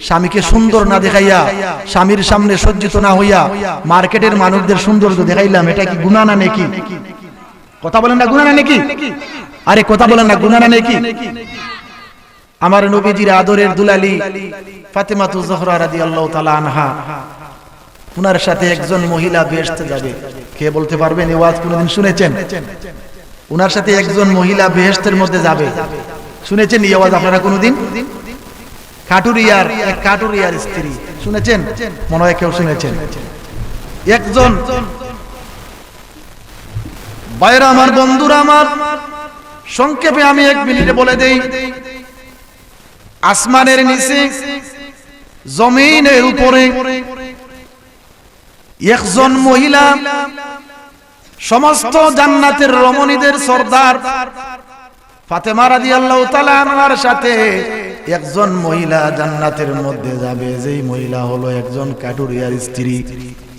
স্বামীকে সুন্দর না দেখাইয়া স্বামীর সামনে সজ্জিত না হইয়া মার্কেটের মানুষদের সৌন্দর্য দেখাইলাম এটা কি গুণা না নাকি? কথা বলেন না গুণা না নাকি? আরে কথা বলেন না গুণা না নাকি? আমার নবীজির আদরের দুলালি ফাতেমাতু জহরা রাদিয়াল্লাহু তাআলা আনহা উনার সাথে একজন মহিলা বেহেশতে যাবে। কে বলতে পারবেন এই ওয়াজ কোনোদিন শুনেছেন? উনার সাথে একজন মহিলা বেহেশতের মধ্যে যাবে। শুনেছেন এই আওয়াজ আপনারা কোনোদিন? কাটুরিয়ার, এক স্ত্রী। শুনেছেন? মনে হয় কেউ শুনেছেন। একজন আমার আমার, সংক্ষেপে আমি এক মিনিটে বলে দেই। আসমানের নিচে, জমিনের উপরে, একজন মহিলা, সমস্ত জান্নাতের রমণীদের সর্দার ফাতেমা রাদিয়াল্লাহু তাআলা আনহার সাথে একজন মহিলা জান্নাতের মধ্যে যাবে, যেই মহিলা হলো একজন কাটুরিয়ার স্ত্রী।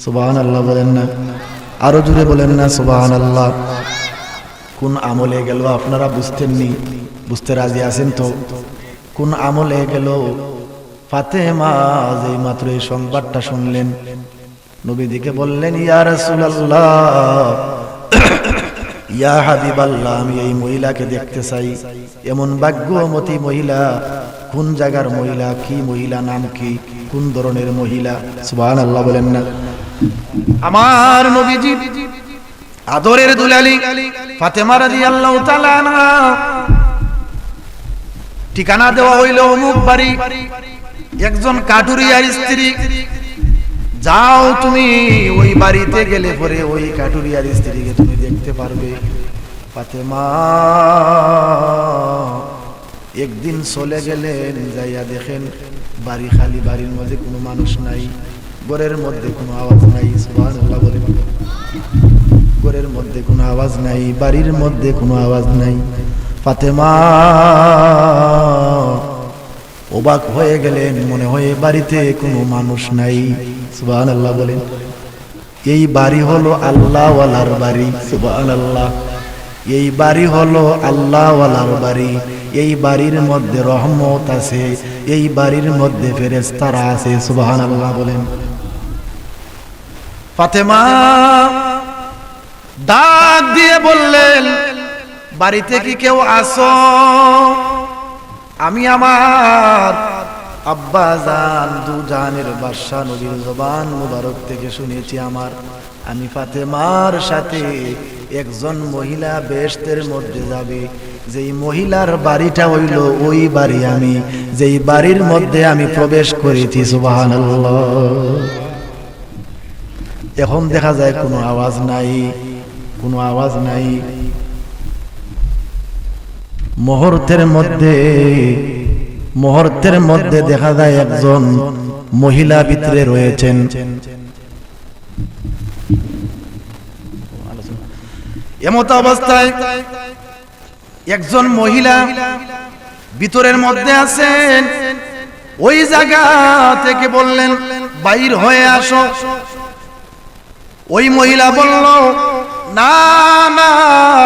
সুবাহান আল্লাহ বলেন না। আরও জুড়ে বলেন না সুবাহান আল্লাহ কোন আমলে গেল আপনারা বুঝতেননি, বুঝতে রাজি আছেন তো? কোন আমলে গেল ফাতেমা, যেই মাত্র এই সংবাদটা শুনলেন। নবীদিকে বললেন, ইয়া রাসূলুল্লাহ, ইয়া আমি এই মহিলাকে দেখতে চাই। এমন ভাগ্যমতী মহিলা কোন জায়গার মহিলা, কি মহিলা, নাম কি, কোন ধরনের মহিলা? সুবহানাল্লাহ বলেন না। আমার নবীজি আদরের দুলালি ফাতেমা তাআলা আনহা। ঠিকানা দেওয়া হইল অমুক বাড়ি, একজন কাটুরিয়ার স্ত্রী। যাও তুমি ওই বাড়িতে গেলে পরে ওই কাটুরিয়ার স্ত্রীকে তুমি দেখতে পারবে। ফাতেমা একদিন চলে গেলেন, যাইয়া দেখেন বাড়ি খালি, বাড়ির মধ্যে কোনো মানুষ নাই। ঘরের মধ্যে কোনো আওয়াজ নাই, সুবহানাল্লাহ বলে। মধ্যে কোনো আওয়াজ নাই, বাড়ির মধ্যে কোনো আওয়াজ নাই। ফাতেমা অবাক হয়ে গেলেন, মনে হয় বাড়িতে কোনো মানুষ নাই সুবাহ আল্লাহ বলেন এই বাড়ি হলো আল্লাহওয়ালার বাড়ি সুবাহ আল্লাহ এই বাড়ি হলো আল্লাহওয়ালার বাড়ি। এই বাড়ির মধ্যে রহমত আছে। এই বাড়ির মধ্যে ফেরেস্তারা আছে সুবাহ আল্লাহ বলেন। ফাতেমা ডাক দিয়ে বললেন, বাড়িতে কি কেউ আসো আমি আমার আব্বা জান, দু জানের বাদশা নবীর জবান মুবারক থেকে শুনেছি আমার। আমি ফাতেমার সাথে একজন মহিলা বেশতের মধ্যে যাবে। যেই মহিলার বাড়িটা হইল ওই বাড়ি আমি। যেই বাড়ির মধ্যে আমি প্রবেশ করেছি, সুবহানাল্লাহ। এখন দেখা যায় কোনো আওয়াজ নাই, কোনো আওয়াজ নাই। মুহূর্তের মধ্যে মুহূর্তের মধ্যে দেখা যায় একজন মহিলা ভিতরে রয়েছেন। এমত অবস্থায় একজন মহিলা ভিতরের মধ্যে আছেন। ওই জায়গা থেকে বললেন, বাইর হয়ে আসো। ওই মহিলা বলল, না না,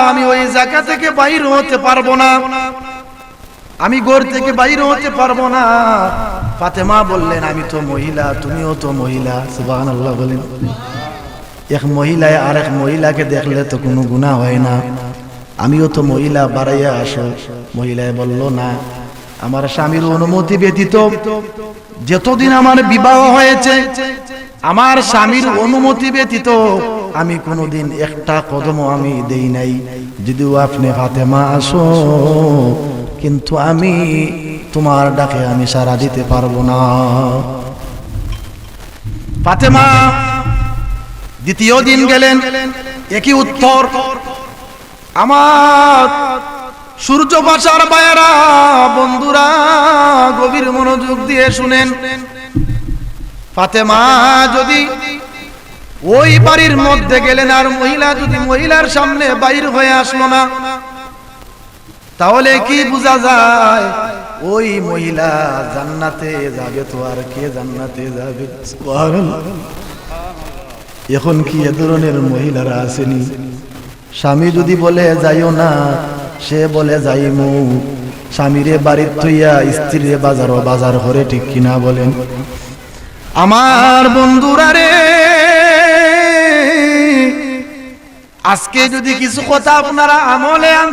আমি ওই জায়গা থেকে বাইর হতে পারব না। আমি ঘর থেকে বাইর হতে পারব না। ফাতেমা বললেন, আমি তো মহিলা, তুমিও তো মহিলা। সুবহানাল্লাহ বলেন। এক মহিলায় আর এক মহিলাকে দেখলে তো কোনো গুণা হয় না। আমিও তো মহিলা, বাড়াইয়া আসো। মহিলায় বলল, না, আমার স্বামীর অনুমতি ব্যতীত যতদিন আমার বিবাহ হয়েছে, আমার স্বামীর অনুমতি ব্যতীত আমি কোনোদিন একটা কদমও আমি দেই নাই। যদিও আপনি ফাতেমা আসো কিন্তু আমি তোমার ডাকে আমি সারা দিতে পারব না। ফাতেমা, দ্বিতীয় দিন গেলেন, একই উত্তর। আমার সূর্য বাসার বায়রা, বন্ধুরা, গভীর মনোযোগ দিয়ে শুনেন। ফাতেমা, যদি ওই বাড়ির মধ্যে গেলেন আর মহিলা যদি মহিলার সামনে বাইর হয়ে আসলো না তাহলে কি বোঝা যায়? ওই মহিলা জান্নাতে যাবে তো আর কে জান্নাতে যাবে? এখন কি এ ধরনের মহিলারা আসেনি? স্বামী যদি বলে, যাইও না, সে বলে, যাইমু। স্বামীরে বাড়ির থইয়া স্ত্রীরে বাজার বাজার করে ঠিক কিনা বলেন। আমার বন্ধুরা রে, আজকে যদি কিছু কথা আপনারা আমলে